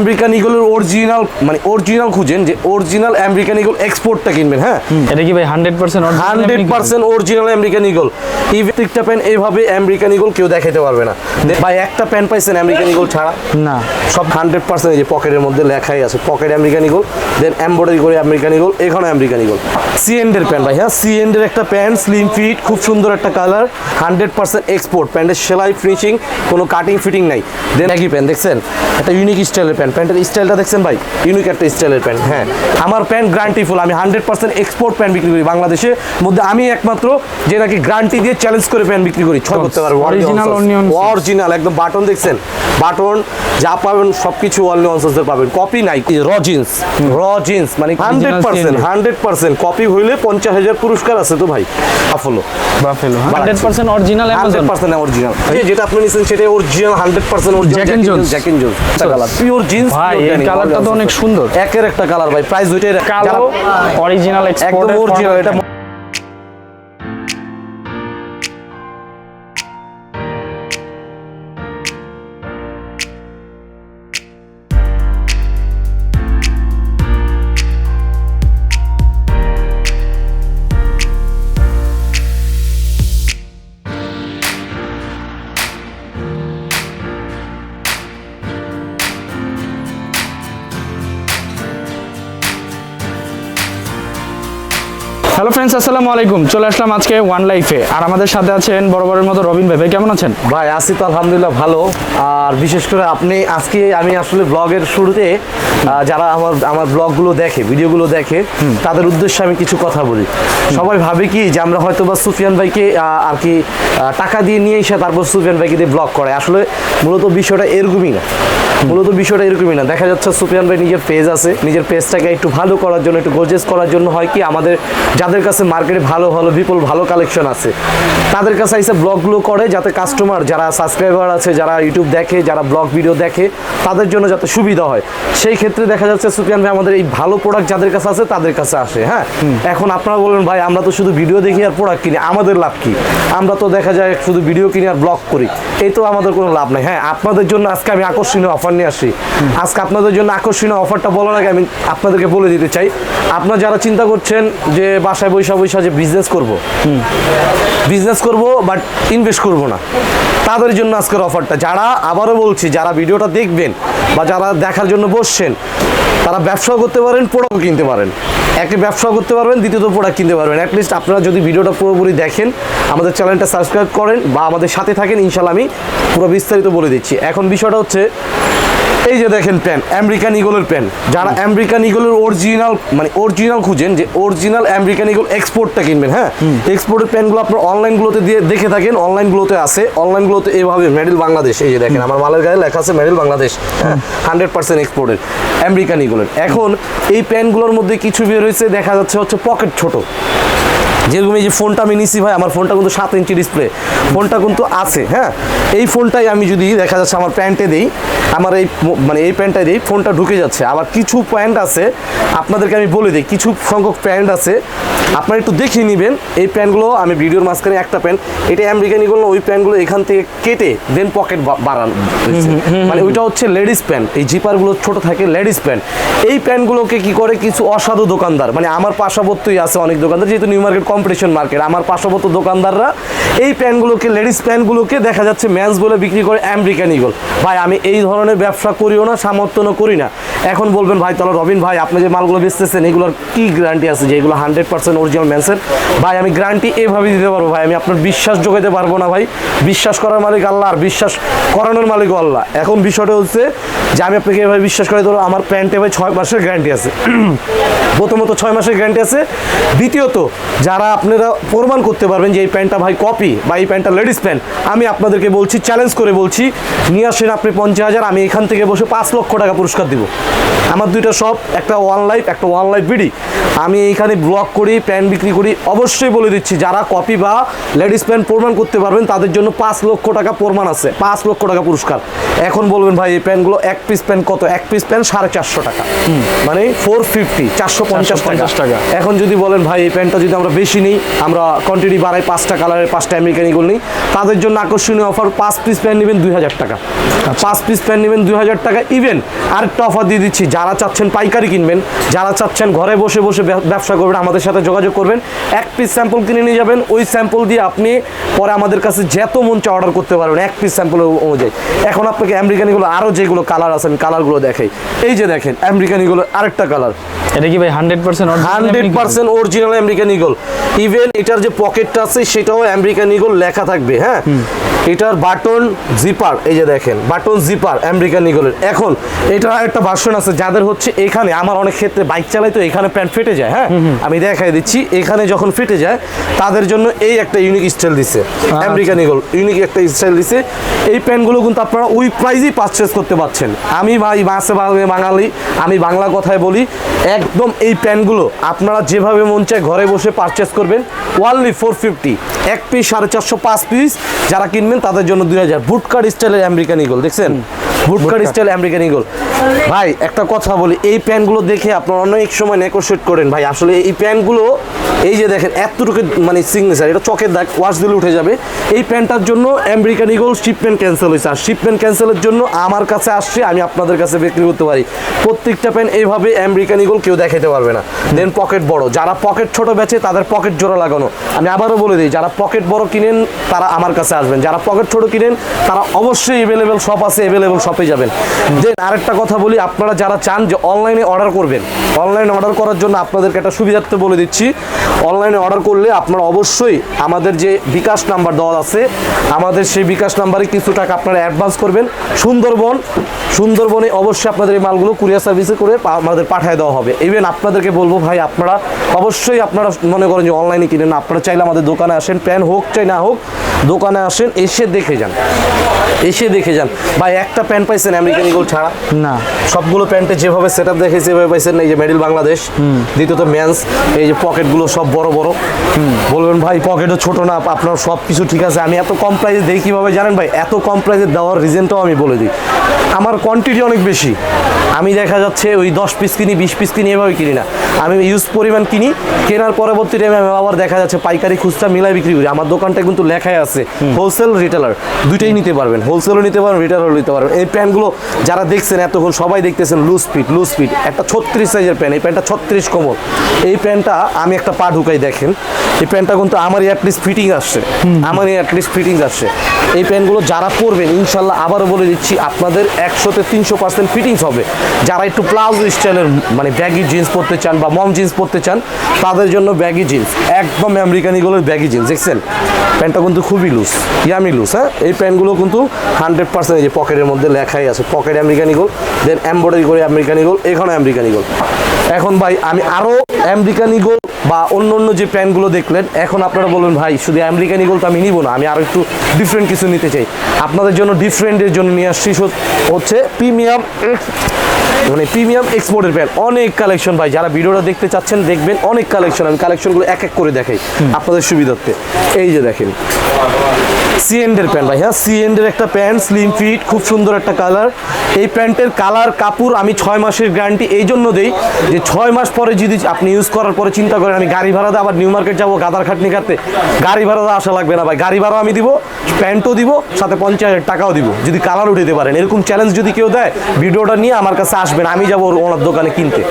American ইগলের original মানে original খুঁজেন যে অরিজিনাল আমেরিকান ইগল এক্সপোর্টটা কিনবেন হ্যাঁ? এটা কি ভাই hundred percent hundred percent original American Eagle প্রত্যেকটা প্যান্ট এইভাবে আমেরিকান ইগল কেউ পারবে না। ভাই একটা প্যান্ট পাইছেন আমেরিকান ইগল ছাড়া? না। সব হান্ড্রেড পার্সেন্ট যে পকেটের মধ্যে লেখাই আছে pocket American Eagle then embroidery করে আমেরিকান ইগল এখানে আমেরিকান ইগল সিএন্ডের প্যান্ট ভাই হ্যাঁ? সিএন্ডের একটা প্যান্ট স্লিম ফিট খুব সুন্দর একটা কালার হান্ড্রেড পার্সেন্ট এক্সপোর্ট প্যান্টের সেলাই ফিনিশিং কোনো কাটিং ফিটিং নাই। দেন একই প্যান্ট দেখছেন? একটা ইউনিক স্টাইলের প্যান্ট প্যান্টের স্টাইলটা দেখছেন ভাই? ইউনিক একটা স্টাইলের প্যান্ট হ্যাঁ। আমার প্যান্ট গ্যারান্টি ফুল আমি হান্ড্রেড পার্সেন্ট এক্সপোর্ট প্যান্ট বিক্রি করি বাংলাদেশের মধ্যে আমি একমাত্র যে নাকি গ্যারান্টি দিয়ে চ্যালেঞ্জ করে প্যান্ট বিক্রি করি। ছয় করতে পারব। অরিজিনাল একদম বাটন দেখছেন? বাটন যা পাবেন সবকিছু অনলি অনসেন্সের পাবেন। কপি নাই র জিন্স র জিন্স মানে hundred percent hundred percent copy হইলে পঞ্চাশ হাজার পুরস্কার আছে তো ভাই। আফলো Buffalo hundred percent original hundred percent original যেটা আপনি নিচ্ছেন সেটা original hundred percent original Jack and Jones। Jack and Jones pure jeans ভাই, এই কালারটা তো অনেক সুন্দর। একের একটা কালার ভাই প্রাইস দুইটাই কালো অরিজিনাল একদম এক্সপোর্ট অরিজিনাল এটা ফ্রেন্ডস আসসালামু আলাইকুম। চলে আসলাম আজকে ওয়ান লাইফে আর আমাদের সাথে আছেন বড় বড়ের মতো রবিন ভাই। ভাই কেমন আছেন? ভাই আছি তো আলহামদুলিল্লাহ ভালো। আর বিশেষ করে আপনি আজকে আমি আসলে ব্লগের শুরুতে যারা আমার আমার ব্লগগুলো দেখে ভিডিওগুলো দেখে তাদের উদ্দেশ্যে আমি কিছু কথা বলি। সবাই ভাবে কি যে আমরা হয়তো বা সুফিয়ান ভাইকে আর কি টাকা দিয়ে নিয়ে এসে তারপর সুফিয়ান ভাইকে দিয়ে ব্লগ করে আসলে মূলত বিষয়টা এরকমই না। মূলত বিষয়টা এরকমই না। দেখা যাচ্ছে সুফিয়ান ভাই নিজের পেজ আছে। নিজের পেজটাকে একটু ভালো করার জন্য একটু গোজেস করার জন্য হয় কি আমাদের যাদের কাছে মার্কেটে ভালো ভালো বিপুল ভালো কালেকশন আছে। তাদের কাছে এসে ব্লগগুলো করে যাতে কাস্টমার যারা সাবস্ক্রাইবার আছে যারা ইউটিউব দেখে যারা ব্লগ ভিডিও দেখে তাদের জন্য যাতে সুবিধা হয়। সেই ক্ষেত্রে দেখা যাচ্ছে সুফিয়ান ভাই আমাদের এই ভালো প্রোডাক্ট যাদের কাছে আছে তাদের কাছে আসে হ্যাঁ? এখন আপনারা বলবেন ভাই আমরা তো শুধু ভিডিও দেখি আর প্রোডাক্ট কিনি আমাদের লাভ কি? আমরা তো দেখা যায় শুধু ভিডিও কিনি আর ব্লগ করি। এই তো আমাদের কোনো লাভ নাই হ্যাঁ? আপনাদের জন্য আজকে আমি আকর্ষণীয় অফার নিয়ে আসি। আজকে আপনাদের জন্য আকর্ষণীয় অফারটা বলার আগে আমি আপনাদেরকে বলে দিতে চাই। আপনারা যারা চিন্তা করছেন যে বাসায় বৈশা বৈশা যে বিজনেস করব বিজনেস করব বাট ইনভেস্ট করব না। তাদের জন্য আজকের অফারটা যারা আবারও বলছি, যারা ভিডিওটা দেখবেন বা যারা দেখার জন্য বসছেন, তারা ব্যবসাও করতে পারেন প্রোডাক্টও কিনতে পারেন। একে ব্যবসাও করতে পারবেন, দ্বিতীয়ত প্রোডাক্ট কিনতে পারবেন। অ্যাটলিস্ট আপনারা যদি ভিডিওটা পুরোপুরি দেখেন, আমাদের চ্যানেলটা সাবস্ক্রাইব করেন বা আমাদের সাথে থাকেন ইনশাল্লাহ আমি পুরো বিস্তারিত বলে দিচ্ছি। এখন বিষয়টা হচ্ছে এই যে দেখেন প্যান আমেরিকান ইগলের প্যান যারা আমেরিকান ইগলের অরিজিনাল মানে অরিজিনাল খুঁজেন যে অরিজিনাল আমেরিকান ইগল এক্সপোর্টটা কিনবেন হ্যাঁ? এক্সপোর্টের প্যানগুলো আপনার অনলাইনগুলোতে দিয়ে দেখে থাকেন অনলাইনগুলোতে আছে। অনলাইনগুলোতে এভাবে মেডেল বাংলাদেশ এই যে দেখেন আমার মালের গায়ে লেখা আছে made in Bangladesh hundred percent এক্সপোর্টের আমেরিকান ইগলের এখন এই প্যানগুলোর মধ্যে কিছু বের হয়েছে দেখা যাচ্ছে হচ্ছে পকেট ছোট। যেরকম এই যে ফোনটা আমি নিছি ভাই আমার ফোনটা কিন্তু সাত ইঞ্চি ডিসপ্লে ফোনটা কিন্তু আছে হ্যাঁ? এই ফোনটাই আমি যদি দেখা যাচ্ছে আমার প্যান্টে দিই আমার এই মানে এই প্যান্টটা দিই ফোনটা ঢুকে যাচ্ছে। আবার কিছু প্যান্ট আছে আপনাদেরকে আমি বলে দিই কিছু সংখ্যক প্যান্ট আছে আপনারা একটু দেখিয়ে নেবেন। এই প্যান্টগুলো আমি ভিডিওর মাঝখানে একটা প্যান্ট এটা আমেরিকানি গুলো ওই প্যান্টগুলো এখান থেকে কেটে দেন পকেট বাড়ানো। মানে ওইটা হচ্ছে লেডিস প্যান্ট এই জিপারগুলো ছোট থাকে লেডিস প্যান্ট এই প্যান্টগুলোকে কি করে কিছু অসাধু দোকানদার মানে আমার পাশাবর্তই আছে অনেক দোকানদার যেহেতু নিউ মার্কেট কম্পিটিশন মার্কেট আমার পাশাবর্ত দোকানদাররা এই প্যান্টগুলোকে, লেডিস প্যান্টগুলোকে দেখা যাচ্ছে ম্যান্স বলে বিক্রি করে আমেরিকান ইগল ভাই, আমি এই ধরনের ব্যবসা করিও না সামর্থ্যও করি না। এখন বলবেন, ভাই তাহলে রবিন ভাই, আপনি যে মালগুলো বেচতেছেন, এগুলোর কি গ্যারান্টি আছে যে এগুলো হান্ড্রেড পার্সেন্ট অরিজিনাল ম্যান্সের ভাই, আমি গ্যারান্টি এভাবে দিতে পারব, ভাই। আমি আপনার বিশ্বাস যোগাইতে পারব না, ভাই। বিশ্বাস করার মালিক আল্লাহ, আর বিশ্বাস করানোর মালিক আল্লাহ। এখন বিষয়টা হচ্ছে যে আমি আপনাকে এভাবে বিশ্বাস করে ধরো, আমার প্যান্টে ভাই ছয় মাসের গ্যারান্টি আছে। প্রথমত ছয় মাসের গ্যারান্টি আছে। দ্বিতীয়ত, যারা আপনারা প্রমাণ করতে পারবেন যে এই প্যান্টটা ভাই কপি বা এই প্যান্টটা লেডিস প্যান্ট আমি আপনাদেরকে বলছি চ্যালেঞ্জ করে বলছি নিয়ে আসেন আপনি পঞ্চাশ হাজার আমি এখান থেকে বসে পাঁচ লক্ষ টাকা পুরস্কার দিব। আমার দুইটা শপ একটা ওয়ান লাইফ একটা ওয়ান লাইফ বিডি আমি এইখানে ব্লগ করি প্যান্ট বিক্রি করি অবশ্যই বলে দিচ্ছি যারা কপি বা লেডিস প্যান্ট প্রমাণ করতে পারবেন তাদের জন্য পাঁচ লক্ষ টাকা প্রমাণ আছে পাঁচ লক্ষ টাকা পুরস্কার। এখন বলবেন ভাই এই প্যান্টগুলো এক পিস প্যান্ট কত? এক পিস প্যান্ট সাড়ে চারশো টাকা। মানে ফোর ফিফটি চারশো পঞ্চাশ 450 টাকা। টাকা। এখন যদি বলেন ভাই এই প্যান্টটা যদি আমরা বেশি নিই। আমরা কোয়ান্টিটি বাড়াই পাঁচটা কালারের পাঁচটা আমেরিকান ইগল নিই। তাদের জন্য আকর্ষণীয় অফার পাঁচ পিস প্যান্ট নেবেন দুই হাজার টাকা। পাঁচ পিস প্যান্ট নেবেন দুই হাজার টাকা। ইভেন আরেকটা অফার দিয়ে দিচ্ছি যারা চাচ্ছেন পাইকারি কিনবেন যারা চাচ্ছেন ঘরে বসে বসে ব্যবসা করবেন আমাদের সাথে যোগাযোগ করবেন। এক পিস স্যাম্পল কিনে নিয়ে যাবেন ওই স্যাম্পল দিয়ে আপনি পরে আমাদের কাছে যত মন চা অর্ডার করতে পারবেন এক পিস স্যাম্পল অনুযায়ী। এখন আপনাকে আমেরিকানিগুলো আরও যেগুলো কালার আছেন কালারগুলো দেখাই। এই যে দেখেন আমেরিকানিগুলো আরেকটা কালার এটা কি ভাই hundred percent hundred percent original American Eagle even এটার যে পকেটটা আছে সেটাও আমেরিকান ইগল লেখা থাকবে হ্যাঁ? এটার বাটন জিপার এই যে দেখেন বাটন জিপার আমেরিকান ইগলের এখন এটার একটা ভার্সন আছে যাদের হচ্ছে এখানে আমার অনেক ক্ষেত্রে বাইক চালাই তো এখানে প্যান্ট ফেটে যায় হ্যাঁ? আমি দেখাই দিচ্ছি এখানে যখন ফেটে যায় তাদের জন্য এই একটা ইউনিক স্টাইল দিছে আমেরিকান ইগল ইউনিক একটা স্টাইল দিছে। এই প্যান্টগুলো কিন্তু আপনারা ওই প্রাইজেই পারচেস করতে পারছেন। আমি ভাই মাসে বাঙালি আমি বাংলা কথায় বলি একদম এই প্যান্টগুলো আপনারা যেভাবে মন চায় ঘরে বসে পারচেস করবেন ওয়ানলি ফোর ফিফটি এক পিস সাড়ে চারশো পাঁচ পিস যারা কিনবেন তাদের জন্য দুই হাজার। ভুটকার স্টাইলের আমেরিকান ইগল দেখছেন? ভুটকার স্টাইল আমেরিকান ইগল ভাই, একটা কথা বলি, এই প্যান্টগুলো দেখে আপনারা অনেক সময় নেকোশিয়েট করেন ভাই। আসলে এই প্যান্টগুলো, এই যে দেখেন, এতটুকু মানে সিগনেচার এটা চকের দাগ ওয়াশ দিলে উঠে যাবে। এই প্যান্টটার জন্য আমেরিকান ইগল শিপমেন্ট ক্যান্সেল হয়েছে। আর শিপমেন্ট ক্যান্সেলের জন্য আমার কাছে আসছে, আমি আপনাদের কাছে বিক্রি করতে পারি। প্রত্যেকটা প্যান্ট এইভাবে আমেরিকান ইগল কেউ দেখাতে পারবে না। দেন পকেট বড়। যারা পকেট ছোট বেচে, তাদের পকেট জোড়া লাগানো। আমি আবারও বলে দিই, যারা পকেট বড় কিনেন, তারা আমার কাছে আসবেন। যারা পকেট ছোট কিনেন, তারা অবশ্যই অ্যাভেলেবেল শপ আছে অ্যাভেলেবেল শপে যাবেন। দেন আরেকটা কথা বলি, আপনারা যারা চান যে অনলাইনে অর্ডার করবেন, অনলাইনে অর্ডার করার জন্য আপনাদেরকে একটা সুবিধার্থে বলে দিচ্ছি। অনলাইনে অর্ডার করলে আপনারা অবশ্যই আমাদের যে বিকাশ নাম্বার দেওয়া আছে, আমাদের সেই বিকাশ নাম্বারে কিছু টাকা আপনারা অ্যাডভান্স করবেন। সুন্দরবন, সুন্দরবনে অবশ্যই আপনাদের এই মালগুলো কুরিয়ার সার্ভিসে করে আমাদের পাঠিয়ে দেওয়া হবে। ইভেন আপনাদেরকে বলব, ভাই, আপনারা অবশ্যই আপনারা মনে করেন যে অনলাইনে কিনেন আপনারা চাইলে আমাদের দোকানে আসেন, প্যান হোক চাই না হোক, দোকানে আসেন, এসে দেখে যান। এসে দেখে যান। ভাই, একটা প্যান্ট পাইছেন আমেরিকান ইগল ছাড়া? না। সবগুলো প্যান্টে যেভাবে সেট আপ দেখেছি সেভাবে পাইছেন এই যে মেডেল বাংলাদেশ দ্বিতীয়ত ম্যান্স এই যে পকেটগুলো সব বড় বড়। বলবেন ভাই পকেটও ছোট না আপনার সব কিছু ঠিক আছে আমি এত কম প্রাইসে দিই কীভাবে জানেন ভাই? এত কম প্রাইসে দেওয়ার রিজনটাও আমি বলে দিই। আমার কোয়ান্টিটি অনেক বেশি। আমি দেখা যাচ্ছে ওই দশ পিস কিনি বিশ পিস কিনি এভাবে কিনি না। আমি ইউজ পরিমাণ কিনি কেনার পরবর্তী টাইমে আমি আবার দেখা যাচ্ছে পাইকারি খুচরা মিলাই বিক্রি করি। আমার দোকানটা কিন্তু লেখাই আছে হোলসেল রিটেলার দুইটাই নিতে পারবেন হোলসেলও নিতে পারবেন রিটেলারও নিতে পারবেন। এই প্যান্টগুলো যারা দেখছেন এতক্ষণ সবাই দেখতেছেন লুজ ফিট লুজ ফিট একটা ছত্রিশ সাইজের প্যান্ট এই প্যান্টটা ছত্রিশ কোমর। এই প্যান্টটা আমি একটা পা ঢুকাই দেখেন। এই প্যান্টটা কিন্তু আমারই অ্যাটলিস্ট ফিটিং আসছে। আমারই অ্যাটলিস্ট ফিটিং আসছে। এই প্যান্টগুলো যারা পরবেন ইনশাল্লাহ আবারও বলে দিচ্ছি, আপনাদের একশোতে তিনশো পার্সেন্ট ফিটিংস হবে। যারা একটু প্লাজো স্টাইলের মানে ব্যাগি জিন্স পরতে চান বা মম জিন্স পরতে চান, তাদের জন্য ব্যাগি জিন্স একদম আমেরিকানিগুলোর ব্যাগি জিন্স দেখছেন? প্যান্টটা কিন্তু খুবই লুজ ইয়ামি লুজ হ্যাঁ? এই প্যান্টগুলো কিন্তু হান্ড্রেড পার্সেন্ট এই যে পকেটের মধ্যে লেখাই আছে pocket American Eagle then embroidery করে আমেরিকান ইগল এখানে আমেরিকান ইগল এখন ভাই আমি আরও আমেরিকান ইগল বা অন্য অন্য যে প্যান্টগুলো দেখলেন এখন আপনারা বলবেন ভাই শুধু আমেরিকান ইগল তো আমি নিব না আমি আরও একটু ডিফারেন্ট কিছু নিতে চাই। আপনাদের জন্য ডিফারেন্টের জন্য নিয়ে আসছি হচ্ছে প্রিমিয়াম মানে প্রিমিয়াম এক্সপোর্টের প্যান্ট অনেক কালেকশন ভাই যারা ভিডিওটা দেখতে চাচ্ছেন দেখবেন অনেক কালেকশন আমি কালেকশনগুলো এক এক করে দেখাই আপনাদের সুবিধার্থে। এই যে দেখেন। সিএন্ডের প্যান্ট ভাই হ্যাঁ? সিএন্ডের একটা প্যান্ট স্লিম ফিট খুব সুন্দর একটা কালার এই প্যান্টের কালার কাপড় আমি ছয় মাসের গ্যারান্টি এই জন্য দিই যে ছয় মাস পরে যদি আপনি ইউজ করার পরে চিন্তা করেন, আমি গাড়ি ভাড়া আবার নিউ মার্কেট যাব, গাদার খাটনি কাটতে, গাড়ি ভাড়া আসা লাগবে না ভাই। গাড়ি ভাড়া আমি দিব প্যান্টও দিব, সাথে পঞ্চাশ হাজার টাকাও দিব, যদি কালার উঠাতে পারেন। এরকম চ্যালেঞ্জ যদি কেউ দেয়, ভিডিওটা নিয়ে আমার কাছে আসবেন আমি যাব ওনার দোকানে কিনতে।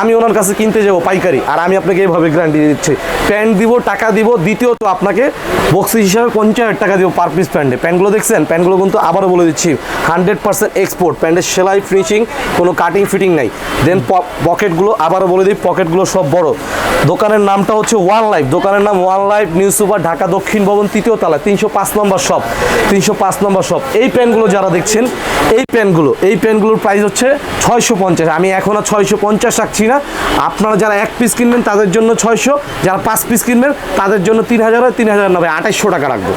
আমি ওনার কাছে কিনতে যাব পাইকারি। আর আমি আপনাকে এইভাবে গ্যারান্টি দিচ্ছি। প্যান্ট দিব, টাকা দিব, দ্বিতীয়ত আপনাকে বক্সি হিসাবে পঞ্চাশ হাজার টাকা দিব পার পিস প্যান্টে। প্যান্টগুলো দেখছেন? প্যান্টগুলো কিন্তু আবারও বলে দিচ্ছি হান্ড্রেড পার্সেন্ট এক্সপোর্ট প্যান্টের সেলাই ফিনিশিং কোনো কাটিং ফিটিং নাই। দেন পকেটগুলো আবারও বলে দিই পকেটগুলো সব বড়। দোকানের নামটা হচ্ছে ওয়ান লাইফ দোকানের নাম one life new super Dhaka দক্ষিণ ভবন, তৃতীয় তলা, তিনশো পাঁচ নম্বর শপ তিনশো পাঁচ নম্বর শপ এই প্যান্টগুলো যারা দেখছেন, এই প্যান্টগুলো, এই প্যান্টগুলোর প্রাইস হচ্ছে ছয়শো পঞ্চাশ। আমি এখন আর ছয়শো পঞ্চাশ রাখছি না। আপনারা যারা এক পিস কিনবেন, তাদের জন্য ছয়শো। যারা পাঁচ পিস কিনবেন, তাদের জন্য তিন হাজার তিন হাজার নব্বই। আঠাইশশো টাকা রাখব।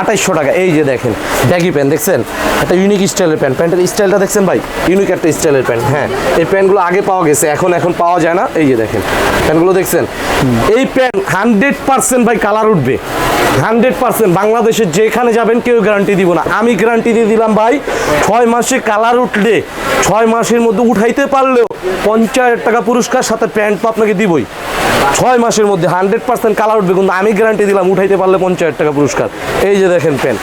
আঠাইশশো টাকা। এই যে দেখেন ব্যাগি প্যান্ট দেখছেন? একটা ইউনিক স্টাইলের প্যান্ট প্যান্টের স্টাইলটা দেখছেন ভাই? ইউনিক একটা স্টাইলের প্যান্ট হ্যাঁ। এই প্যান্টগুলো আগে পাওয়া গেছে, এখন এখন পাওয়া যায় না। এই যে দেখেন প্যান্টগুলো দেখছেন? এই প্যান্ট হান্ড্রেড পার্সেন্ট ভাই কালার উঠবে। হান্ড্রেড পার্সেন্ট বাংলাদেশে যেখানে যাবেন কেউ গ্যারান্টি দিব না। আমি গ্যারান্টি দিয়ে দিলাম ভাই, ছয় মাসে কালার উঠলে, ছয় মাসের মধ্যে উঠাইতে পারলেও পঞ্চাশ টাকা পুরস্কার, সাথে প্যান্ট তো আপনাকে দিবই। ছয় মাসের মধ্যে হান্ড্রেড পার্সেন্ট কালার উঠবে, কিন্তু আমি গ্যারান্টি দিলাম উঠাইতে পারলে পঞ্চাশ টাকা পুরস্কার। এই যে দেখেন প্যান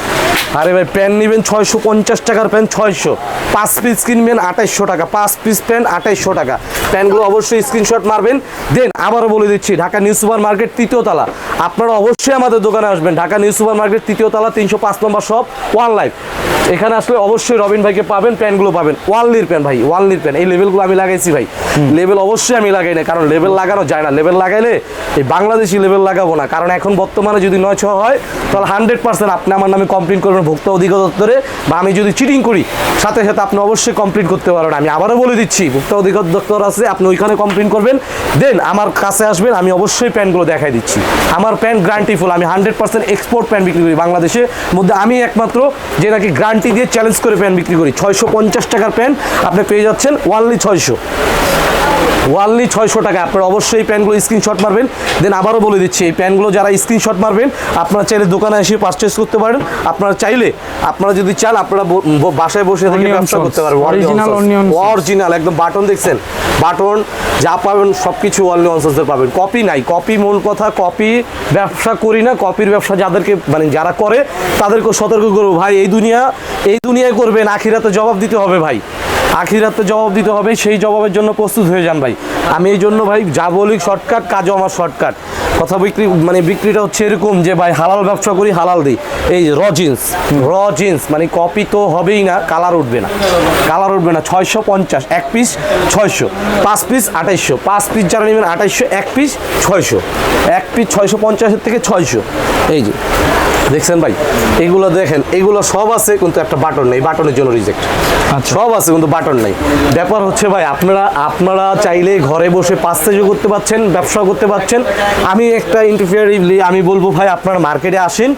আরে ভাই প্যান নেবেন ছয়শো পঞ্চাশ টাকার প্যান ছয়শো। পাঁচ পিস কিনবেন আঠাইশশো টাকা। পাঁচ পিস প্যান আঠাইশশো টাকা। প্যানগুলো অবশ্যই স্ক্রিনশট মারবেন। দেন আবারও বলে দিচ্ছি, ঢাকা নিউ সুপার মার্কেট তৃতীয় তলা। আপনারা অবশ্যই আমাদের দোকানে আসবেন। ঢাকা নিউ সুপার মার্কেট তৃতীয় তলা, তিনশো পাঁচ নম্বর শপ, ওয়ান লাইফ। এখানে আসলে অবশ্যই রবিন ভাইকে পাবেন, প্যানগুলো পাবেন। ওয়ানলির প্যান ভাই ওয়ানলির প্যান। এই লেভেলগুলো আমি লাগাইছি ভাই। লেভেল অবশ্যই আমি লাগাই না কারণ লেভেল লাগানো যায় না। লেভেল লাগাইলে এই বাংলাদেশি লেভেল লাগাবো না। কারণ এখন বর্তমানে যদি নয়, ছ হয়, তাহলে হান্ড্রেড পার্সেন্ট আপনি আমার নামে কমপ্লেন করবেন ভোক্তা অধিদপ্তরে বা আমি যদি চিটিং করি, সাথে সাথে আপনি অবশ্যই কমপ্লেন করতে পারবেন। আমি আবারও বলে দিচ্ছি, ভোক্তা অধিদপ্তর আছে, আপনি ওইখানে কমপ্লেন করবেন। দেন আমার কাছে আসবেন, আমি অবশ্যই প্যান্টগুলো দেখাই দিচ্ছি। আমার প্যান্ট গ্যারান্টি ফুল আমি হান্ড্রেড পার্সেন্ট এক্সপোর্ট প্যান্ট বিক্রি করি বাংলাদেশে। মধ্যে আমি একমাত্র যে নাকি গ্রান্টি দিয়ে চ্যালেঞ্জ করে প্যান্ট বিক্রি করি। ছয়শো পঞ্চাশ টাকার প্যান্ট আপনি পেয়ে যাচ্ছেন ওয়ানলি ছয়শো। ওয়ানলি ছয়শো টাকা। আপনারা অবশ্যই এই প্যান্টগুলো স্ক্রিনশট মারবেন। দেন আবারও বলে দিচ্ছি এই প্যান্টগুলো যারা স্ক্রিনশট মারবেন আপনারা চাইলে দোকানে এসে পারচেস করতে পারেন। আপনারা চাইলে আপনারা যদি চান আপনারা বাসায় বসে থেকে ব্যবসা করতে পারবেন। অরিজিনাল একদম বাটন দেখছেন? বাটন যা পাবেন সব কিছু অনলি অনসেন্সের পাবেন। কপি নাই। কপি মূল কথা কপি ব্যবসা করি না। কপির ব্যবসা যাদেরকে মানে যারা করে তাদেরকে সতর্ক করব। ভাই এই দুনিয়া এই দুনিয়ায় করবেন আখিরাতে জবাব দিতে হবে ভাই। আখিরাতে জবাব দিতে হবে, সেই জবাবের জন্য প্রস্তুত হয়ে যান ভাই। আমি এই জন্য ভাই যা বলি শর্টকাট কাজও আমার শর্টকাট কথা বিক্রি মানে বিক্রিটা হচ্ছে এরকম যে ভাই হালাল ব্যবসা করি, হালাল দিই। এই র জিন্স র জিন্স মানে কপি তো হবেই না কালার উঠবে না। কালার উঠবে না, ছয়শো পঞ্চাশ, এক পিস ছয়শো। পাঁচ পিস আঠাইশশো। পাঁচ পিস যারা নেবেন, আঠাইশশো, এক পিস ছয়শো। এক পিস ছয়শো পঞ্চাশের থেকে ছয়শো। এই যে। দেখছেন ভাই? এগুলো দেখেন এগুলো সব আছে কিন্তু একটা বাটন নেই বাটনের জন্য রিজেক্ট আচ্ছা। সব আছে কিন্তু বাটন নেই। ব্যাপার হচ্ছে ভাই আপনারা আপনারা চাইলে ঘরে বসে পাঁচ সাইজও করতে পারছেন ব্যবসা করতে পারছেন। আমি একটা ইন্টারফিয়ারিভলি আমি বলব ভাই আপনারা মার্কেটে আসেন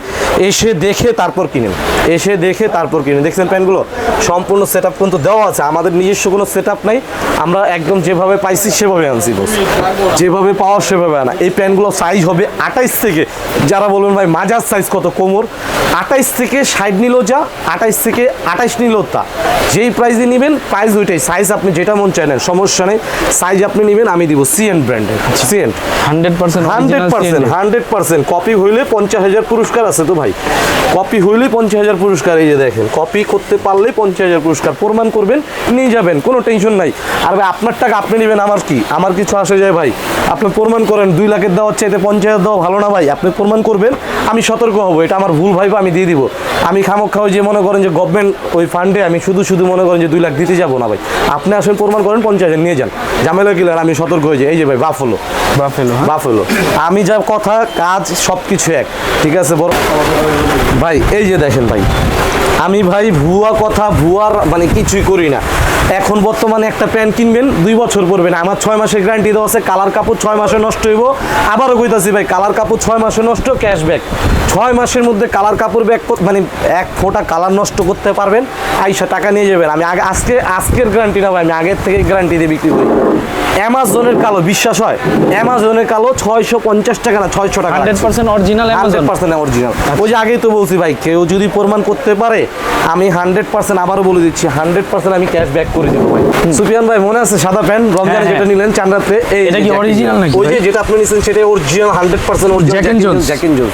এসে দেখে তারপর কিনেন। এসে দেখে তারপর কিনেন। দেখছেন প্যান্টগুলো সম্পূর্ণ সেট আপ কিন্তু দেওয়া আছে আমাদের নিজস্ব কোনো সেট আপ নাই। আমরা একদম যেভাবে পাইছি সেভাবে আনছি বস যেভাবে পাওয়া সেভাবে আনা। এই প্যান্টগুলো সাইজ হবে আঠাইশ থেকে যারা বলবেন ভাই মাজার সাইজ কত কোমর আঠাইশ থেকে ষাট নিল যা আঠাইশ থেকে আঠাইশ নিল তা। যেই প্রাইসে নেবেন প্রাইস ওইটাই সাইজ আপনি যেটা মন চাই নেন সমস্যা নেই। সাইজ আপনি নেবেন আমি দিব সিএন ব্র্যান্ডের CN hundred percent hundred percent hundred percent. Copy হইলে পঞ্চাশ হাজার পুরস্কার আছে তো ভাই। কপি হইলে পঞ্চাশ হাজার পুরস্কার এই যে দেখেন। কপি করতে পারলে পঞ্চাশ হাজার পুরস্কার প্রমাণ করবেন নিয়ে যাবেন কোনো টেনশন নাই। আর ভাই আপনার টাকা আপনি নেবেন আমার কি? আমার কিছু আসে যায় ভাই। আপনি প্রমাণ করেন দুই লাখের দেওয়ার চাইতে পঞ্চাশ হাজার দেওয়া ভালো না ভাই। আপনি প্রমাণ করবেন আমি সতর্ক হব। এটা আমার ভুল ভাই আমি দিয়ে দিব। আমি খামক খাওয়াই যে মনে করেন যে গভর্নমেন্ট ওই ফান্ডে আমি শুধু শুধু মনে করেন যে দুই লাখ দিতে যাব না ভাই। আপনি আসলে প্রমাণ করেন পঞ্চাশ হাজার নিয়ে যান। ঝামেলা কিলার আমি সতর্ক হয়ে যাই। এই যে ভাই বাফ হলো। বাফেলো হ্যাঁ। বাফ হলো। আমি যা কথা কাজ সব কিছু এক। ঠিক আছে বড়? ভাই এই যে দেখেন ভাই। আমি ভাই ভুয়া কথা ভুয়ার মানে কিছুই করি না। এখন বর্তমানে একটা প্যান্ট কিনবেন, দুই বছর পরবেন। আমার ছয় মাসের গ্যারান্টি দেওয়া আছে কালার কাপড় ছয় মাসে নষ্ট হইব। আবারও কইতাছি ভাই কালার কাপড় ছয় মাসে নষ্ট ক্যাশব্যাক ছয় মাসের মধ্যে কালার কাপড় ব্যাক মানে এক ফোঁটা কালার নষ্ট করতে পারবেন, আইসা টাকা নিয়ে যাবেন। আমি আগে আজকে আজকের গ্যারান্টি না ভাই, আমি আগের থেকে গ্যারান্টি দিয়ে বিক্রি করি। অ্যামাজনের কালো বিশ্বাস হয়? অ্যামাজনের কালো ছয়শো পঞ্চাশ টাকা না ছয়শো টাকা hundred percent original hundred percent original. ওই যে আগেই তো বলছি ভাই কেউ যদি প্রমাণ করতে পারে আমি হান্ড্রেড পার্সেন্ট আবারও বলে দিচ্ছি হান্ড্রেড পার্সেন্ট আমি ক্যাশ ব্যাক করে দেবো ভাই। সুফিয়ান ভাই মনে আছে সাদা প্যান্ট রমজানে হ্যাঁ, যেটা হ্যাঁ। নিলেন চান্দাতে এই এটা কি original নাকি ওই যে যেটা আপনি নিছেন সেটা original hundred percent and Jones। Jack and Jones.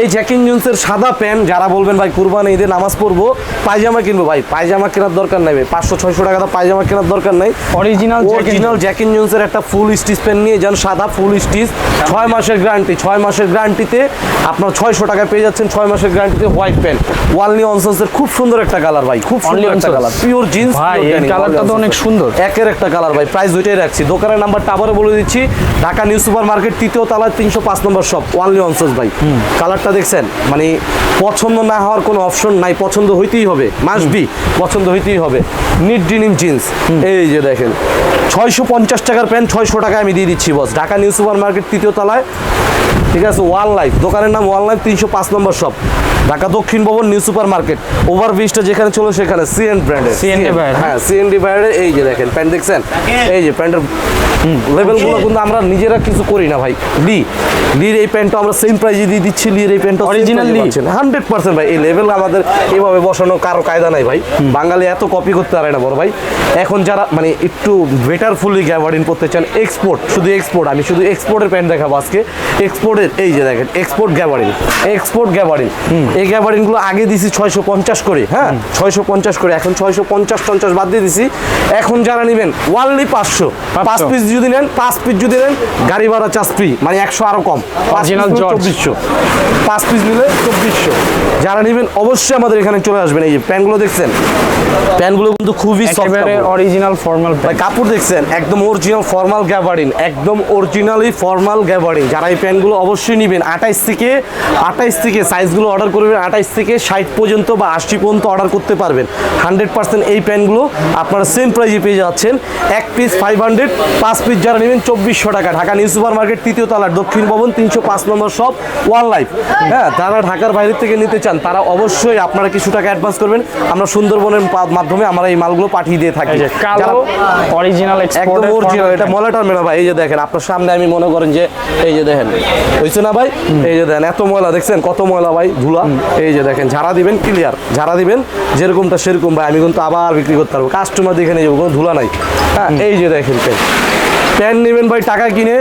এই জ্যাকিন জোন্সের সাদা প্যান্ট যারা বলবেন ভাই কুরবানি ঈদে নামাজ পড়ব পায়জামা কিনবো ভাই পায়জামা কেনার দরকার নাই ভাই। পাঁচশো ছয়শো টাকা তো পায়জামা কেনার দরকার নাই। অরিজিনাল অরিজিনাল জ্যাকিন জোন্সের একটা ফুল স্টিচ পেন নিয়ে যান সাদা ফুল স্টিচ ছয় মাসের গ্যারান্টি ছয় মাসের গ্যারান্টিতে আপনার ছয়শো টাকায় পেয়ে যাচ্ছেন ছয় মাসের গ্যারান্টিতে হোয়াইট পেন ওয়ালনি অনসেন্সের খুব সুন্দর একটা কালার ভাই খুব সুন্দর একটা কালার পিওর জিন্স ভাই, এই কালারটা তো অনেক সুন্দর। একের একটা কালার ভাই প্রাইস ওইটাই রাখছি। দোকানের নাম্বারটা আবারও বলে দিচ্ছি ঢাকা নিউ সুপার মার্কেট তৃতীয় তলায় তিনশো পাঁচ নম্বর শপ ওয়ানলি অনসেন্স ভাই। কালারটা দেখছেন? মানে পছন্দ না হওয়ার কোনো অপশন নাই পছন্দ হইতেই হবে মাস্ট বি পছন্দ হইতেই হবে। নিট ডিনিম জিন্স এই যে দেখেন ছয়শো পঞ্চাশ টাকার প্যান্ট ছয়শো টাকায় আমি দিয়ে দিচ্ছি boss. Dhaka new super market তৃতীয় তলায়। ঠিক আছে ওয়ান লাইফ দোকানের নাম ওয়ান লাইফ তিনশো পাঁচ নম্বর শপ ঢাকা দক্ষিণ ভবন নিউ সুপার মার্কেট ওভার ব্রিজটা যেখানে ছিল সেখানে সিএন ব্র্যান্ডের CND brand, হ্যাঁ সিএনডি ব্র্যান্ডের এই যে দেখেন প্যান্ট দেখছেন? এই যে প্যান্টের লেভেলগুলো কিন্তু আমরা নিজেরা কিছু করি না ভাই। লি লির এই প্যান্টটা আমরা সেম প্রাইজে দিয়ে দিচ্ছি লির এই প্যান্টটা Original লি? হান্ড্রেড পার্সেন্ট ভাই এই লেভেল আমাদের এভাবে বসানো কারও কায়দা নাই ভাই। বাঙালি এত কপি করতে পারে না বড় ভাই। এখন যারা মানে একটু বেটার গ্যাবার্ডিন করতে চান এক্সপোর্ট শুধু এক্সপোর্ট আমি শুধু এক্সপোর্টের প্যান্ট দেখাবো আজকে। এক্সপোর্টের এই যে দেখেন এক্সপোর্ট গ্যাবার্ডিন এক্সপোর্ট গ্যাবার্ডিন এই গ্যাবার্ডিনগুলো আগে দিছি ছয়শো পঞ্চাশ করে হ্যাঁ? ছয়শো পঞ্চাশ করে এখন ছয়শো পঞ্চাশ পঞ্চাশ বাদ দিয়ে দিছি। এখন যারা নেবেন ওয়ানলি পাঁচশো। পাঁচ পিস যদি নেন পাঁচ পিস যদি নেন গাড়ি ভাড়া চার্জ ফ্রি মানে একশো আরও কম। চব্বিশশো। পাঁচ পিস নিলে চব্বিশশো। যারা নেবেন অবশ্যই আমাদের এখানে চলে আসবেন। এই যে প্যান্টগুলো দেখছেন? প্যান্টগুলো কিন্তু খুবই অরিজিনাল ফর্মাল কাপড়। দেখছেন একদম অরিজিনাল ফর্মাল গ্যাবার্ডিন একদম অরিজিনালি ফর্মাল গ্যাবার্ডিন যারা এই প্যান্টগুলো অবশ্যই নেবেন। আঠাইশ থেকে আঠাইশ থেকে সাইজগুলো অর্ডার করবেন আঠাইশ থেকে ষাট পর্যন্ত বা আশি পর্যন্ত অর্ডার করতে পারবেন। হান্ড্রেড পার্সেন্ট এই প্যান্টগুলো আপনারা সেম প্রাইজে পেয়ে যাচ্ছেন। এক পিস ফাইভ হান্ড্রেড পাঁচ পিস যারা নেবেন চব্বিশশো টাকা। ঢাকা নিউ সুপার মার্কেট তৃতীয় তলার দক্ষিণ ভবন তিনশো পাঁচ নম্বর সব ওয়ান লাইফ হ্যাঁ যারা ঢাকার বাইরে থেকে নিতে চান তারা অবশ্যই আপনারা কিছু টাকা অ্যাডভান্স করবেন। আমরা সুন্দরবনের মাধ্যমে আমরা এই মালগুলো পাঠিয়ে দিয়ে থাকি। কালো অরিজিনাল একদম অরিজিনাল এটা মলাটার মেলা ভাই এই যে দেখেন আপনার সামনে আমি মনে করেন যে এই যে দেখেন। হইছে না ভাই? এই যে দেখেন এত ময়লা দেখছেন কত ময়লা ভাই? ধুলা। এই যে দেখেন ঝাড়া দিবেন ক্লিয়ার ঝাড়া দিবেন যেরকমটা সেরকম ভাই আমি কিন্তু আবার বিক্রি করতে পারব। কাস্টমার দেখে নিয়ে যাব কোনো ধুলা নাই। হ্যাঁ এই যে দেখেন পেন প্যান নেবেন ভাই টাকা কিনে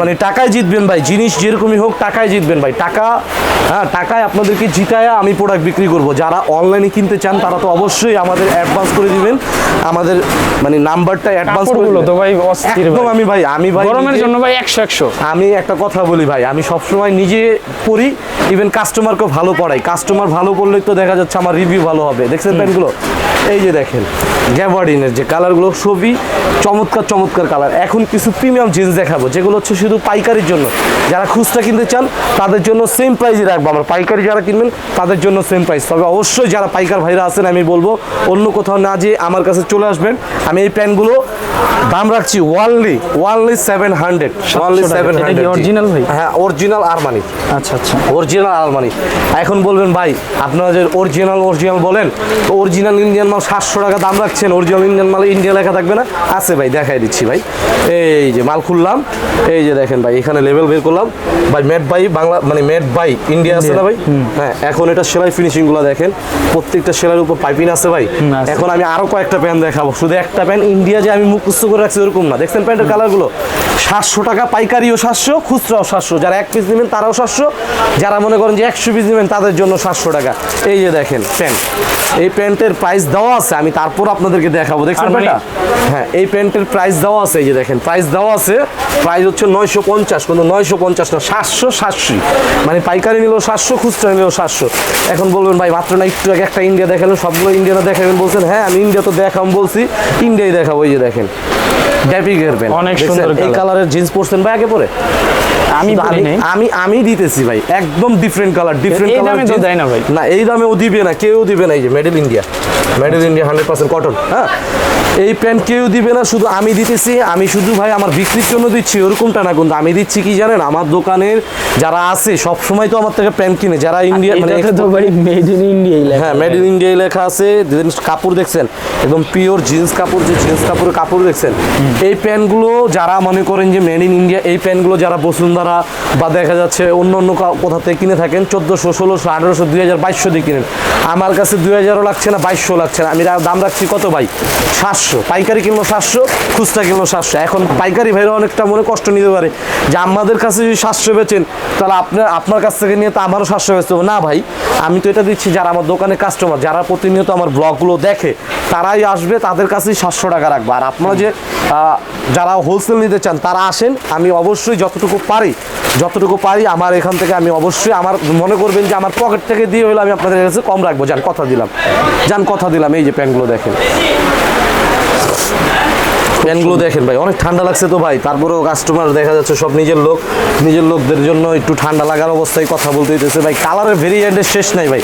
মানে টাকায় জিতবেন ভাই জিনিস যেরকমই হোক টাকায় জিতবেন ভাই। টাকা হ্যাঁ টাকায় আপনাদেরকে জিতায় আমি প্রোডাক্ট বিক্রি করব। যারা অনলাইনে কিনতে চান তারা তো অবশ্যই আমাদের অ্যাডভান্স করে দিবেন। আমাদের মানে নাম্বারটা অ্যাডভান্স করে। তো ভাই অস্থির একদম ভাই। আমি ভাই আমি ভাই গরমের জন্য ভাই একশো একশো। আমি একটা কথা বলি ভাই আমি সবসময় নিজে পড়ি ইভেন কাস্টমারকে ভালো পড়াই। কাস্টমার ভালো পড়লে তো দেখা যাচ্ছে আমার রিভিউ ভালো হবে। দেখছেন প্যান্টগুলো এই যে দেখেন গ্যাবার্ডিনের যে কালারগুলো সবই চমৎকার চমৎকার কালার এখন কিছু প্রিমিয়াম জিন্স দেখাবো যেগুলো হচ্ছে শুধু পাইকারির জন্য। যারা খুচরা কিনতে চান তাদের জন্য সেম প্রাইসে রাখব। আমরা পাইকারি যারা কিনবেন তাদের জন্য সেম প্রাইস তবে অবশ্যই যারা পাইকার ভাইরা আছেন আমি বলব অন্য কোথাও না যেয়ে আমার কাছে চলে আসবেন। আমি এই প্যান্টগুলো দাম রাখছি only only seven hundred only seven কি original ভাই? হ্যাঁ অরিজিনাল আরমানি আচ্ছা আচ্ছা। অরিজিনাল আরমানি এখন বলবেন ভাই আপনারা যে অরিজিনাল অরিজিনাল বলেন তো অরিজিনাল ইন্ডিয়ান মাল সাতশো টাকা দাম রাখছেন অরিজিনাল ইন্ডিয়ান মাল ইন্ডিয়া লেখা থাকবে না। আছে ভাই দেখাই দিচ্ছি ভাই। এই যে মাল খুললাম এই যে দেখেন ভাই এখানে লেভেল বের করলাম। ভাই মেড বাই বাংলা মানে মেড বাই ইন্ডিয়া আছে না ভাই? হ্যাঁ এখন এটা সেলাই ফিনিশিংগুলো দেখেন প্রত্যেকটা সেলাইয়ের উপর পাইপিং আছে ভাই। এখন আমি আরও কয়েকটা প্যান্ট দেখাবো। শুধু একটা প্যান্ট ইন্ডিয়া যে আমি মুখস্থ করে রাখছি ওরকম না। দেখছেন প্যান্টের কালারগুলো সাতশো টাকা পাইকারিও সাতশো খুচরাও সাতশো। যারা এক পিস নেবেন তারাও সাতশো। যারা মনে করেন যে একশো পিস নেবেন তাদের জন্য সাতশো টাকা। এই যে দেখেন প্যান্ট এই প্যান্টের প্রাইস দেওয়া আছে আমি তারপর আপনাদেরকে দেখাবো। দেখছেন হ্যাঁ এই প্যান্টের প্রাইস দেওয়া আছে এই যে দেখেন প্রাইস দেওয়া আছে প্রাইস হচ্ছে নয়শো পঞ্চাশ কিন্তু নয়শো পঞ্চাশ না সাতশো সাতশো। মানে পাইকারি নিলেও সাতশো খুচরা নিলেও সাতশো। এখন বলবেন ভাই মাত্র না একটু আগে একটা ইন্ডিয়া দেখালেন সবগুলো ইন্ডিয়া দেখাবেন বলছেন হ্যাঁ আমি ইন্ডিয়া তো দেখাম বলছি ইন্ডিয়াই দেখাবো এই যে দেখেন। ড্যাপি গেরবেন অনেক সুন্দর এই কালারের জিন্স পরছেন ভাই আগে পরে? আমি নাই। আমি আমি দিতেছি ভাই একদম ডিফারেন্ট কালার ডিফারেন্ট কালার দামে তো দেয় না ভাই। না এই দামে ও দিবে না কেউ দিবে না এই যে made in India made in India hundred percent cotton হ্যাঁ? এই প্যান্ট কেউ দিবে না শুধু আমি দিতেছি আমি শুধু ভাই আমার বিক্রির জন্য দিচ্ছি ওরকমটা না কিন্তু আমি দিচ্ছি কি জানেন? আমার দোকানের যারা আছে সব সময় তো আমার থেকে প্যান্ট কিনে যারা ইন্ডিয়া মানে মেড ইন ইন্ডিয়াই লেখা। হ্যাঁ মেড ইন ইন্ডিয়া লেখা আছে কাপড় দেখছেন একদম পিওর জিন্স কাপড় যে জিন্স কাপড়ের কাপড় দেখছেন এই প্যান্টগুলো যারা মনে করেন যে মেড ইন ইন্ডিয়া এই প্যান্টগুলো যারা বসুন্ধরা বা দেখা যাচ্ছে অন্য অন্য কোথা থেকে কিনে থাকেন চোদ্দোশো, ষোলোশো, আঠেরোশো, দুই হাজার, বাইশশো দিয়ে কিনেন। আমার কাছে দুই হাজারও লাগছে না, বাইশশো লাগছে না। আমি দাম রাখছি কত ভাই? সাতশো। পাইকারি কিনলো সাতশো, খুচরা কিনলো সাতশো। এখন পাইকারি ভাইরা অনেকটা মনে কষ্ট নিতে পারে যে আমাদের কাছে যদি সাতশো বেচেন, তাহলে আপনার আপনার কাছ থেকে নিয়ে তো আমারও সাতশো বেচতে হবে। না ভাই, আমি তো এটা দিচ্ছি, যারা আমার দোকানের কাস্টমার যারা প্রতিনিয়ত আমার ব্লগগুলো দেখে, তারাই আসবে, তাদের কাছেই সাতশো টাকা রাখব। আর আপনারা যে যারা হোলসেল নিতে চান, তারা আসেন। আমি অবশ্যই যতটুকু পারি যতটুকু পারি আমার এখান থেকে আমি অবশ্যই আমার মনে করবেন যে আমার পকেট থেকে দিয়ে হলে আমি আপনাদের কাছে কম রাখব। যান, কথা দিলাম। যান, কথা দিলাম। এই যে প্যান্টগুলো দেখেন। প্যান্টগুলো দেখেন ভাই অনেক ঠান্ডা লাগছে তো ভাই। তারপরেও কাস্টমার দেখা যাচ্ছে সব নিজের লোক। নিজের লোকদের জন্য একটু ঠান্ডা লাগার অবস্থায় কথা বলতে দিতেছে ভাই কালারের ভেরিয়েন্টের শেষ নাই ভাই।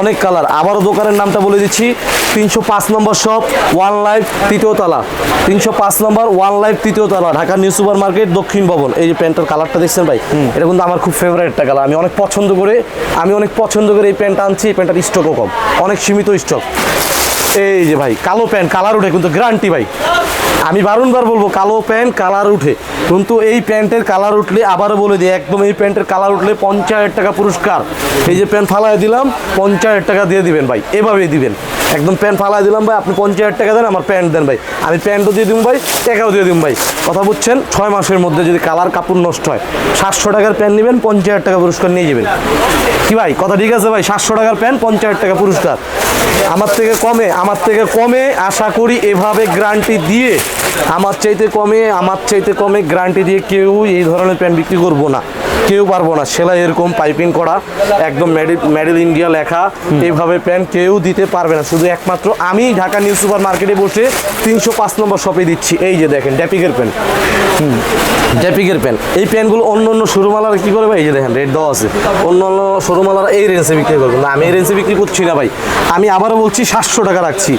অনেক কালার আবারও দোকানের নামটা বলে দিচ্ছি। তিনশো পাঁচ নম্বর শপ ওয়ান লাইফ তৃতীয় তলা। তিনশো পাঁচ নম্বর ওয়ান লাইফ তৃতীয় তলা ঢাকা নিউ সুপার মার্কেট দক্ষিণ ভবন। এই যে প্যান্টের কালারটা দেখছেন ভাই? এটা কিন্তু আমার খুব ফেভারিট একটা কালার আমি অনেক পছন্দ করে আমি অনেক পছন্দ করে এই প্যান্টটা আনছি। এই প্যান্টটার স্টকও কম। অনেক সীমিত স্টক এই যে ভাই কালো প্যান্ট কালার উঠে কিন্তু গ্যারান্টি ভাই। আমি বারংবার বলব, কালো প্যান্ট কালার উঠে। কিন্তু এই প্যান্টের কালার উঠলে আবারও বলে দিই, একদম এই প্যান্টের কালার উঠলে পঞ্চাশ হাজার টাকা পুরস্কার। এই যে প্যান্ট ফালাই দিলাম পঞ্চাশ হাজার টাকা দিয়ে দিবেন ভাই, এভাবেই দিবেন। একদম প্যান্ট ফালাই দিলাম ভাই, আপনি পঞ্চাশ হাজার টাকা দেন, আমার প্যান্ট দেন ভাই। আমি প্যান্টও দিয়ে দিব ভাই, টাকাও দিয়ে দিব ভাই। কথা বলছেন ছয় মাসের মধ্যে যদি কালার কাপড় নষ্ট হয়, সাতশো টাকার প্যান্ট নেবেন পঞ্চাশ হাজার টাকা পুরস্কার নিয়ে যাবেন। কি ভাই, কথা ঠিক আছে ভাই? সাতশো টাকার প্যান্ট পঞ্চাশ হাজার টাকা পুরস্কার। আমার থেকে কমে, আমার থেকে কমে, আশা করি এভাবে গ্যারান্টি দিয়ে, আমার চাইতে কমে, আমার চাইতে কমে গ্যারান্টি দিয়ে কেউ এই ধরনের প্যান্ট বিক্রি করব না। কেউ পারব না। সেলাই এরকম পাইপিং করা, একদম মেডেল ইন্ডিয়া লেখা, এইভাবে প্যান্ট কেউ দিতে পারবে না। শুধু একমাত্র আমি ঢাকা নিউ সুপার মার্কেটে বসে তিনশো পাঁচ নম্বর শপে দিচ্ছি। এই যে দেখেন ড্যাপিকের প্যান্ট ড্যাপিকের প্যান্ট এই প্যান্টগুলো অন্য অন্য শোরুমালারা কি করে ভাই? এই যে দেখেন রেট দেওয়া আছে। অন্য অন্য শোরুমালারা এই রেঞ্জে বিক্রি করবে না। আমি এই রেঞ্জে বিক্রি করছি না ভাই। আমি আবারও বলছি, সাতশো টাকা রাখছি।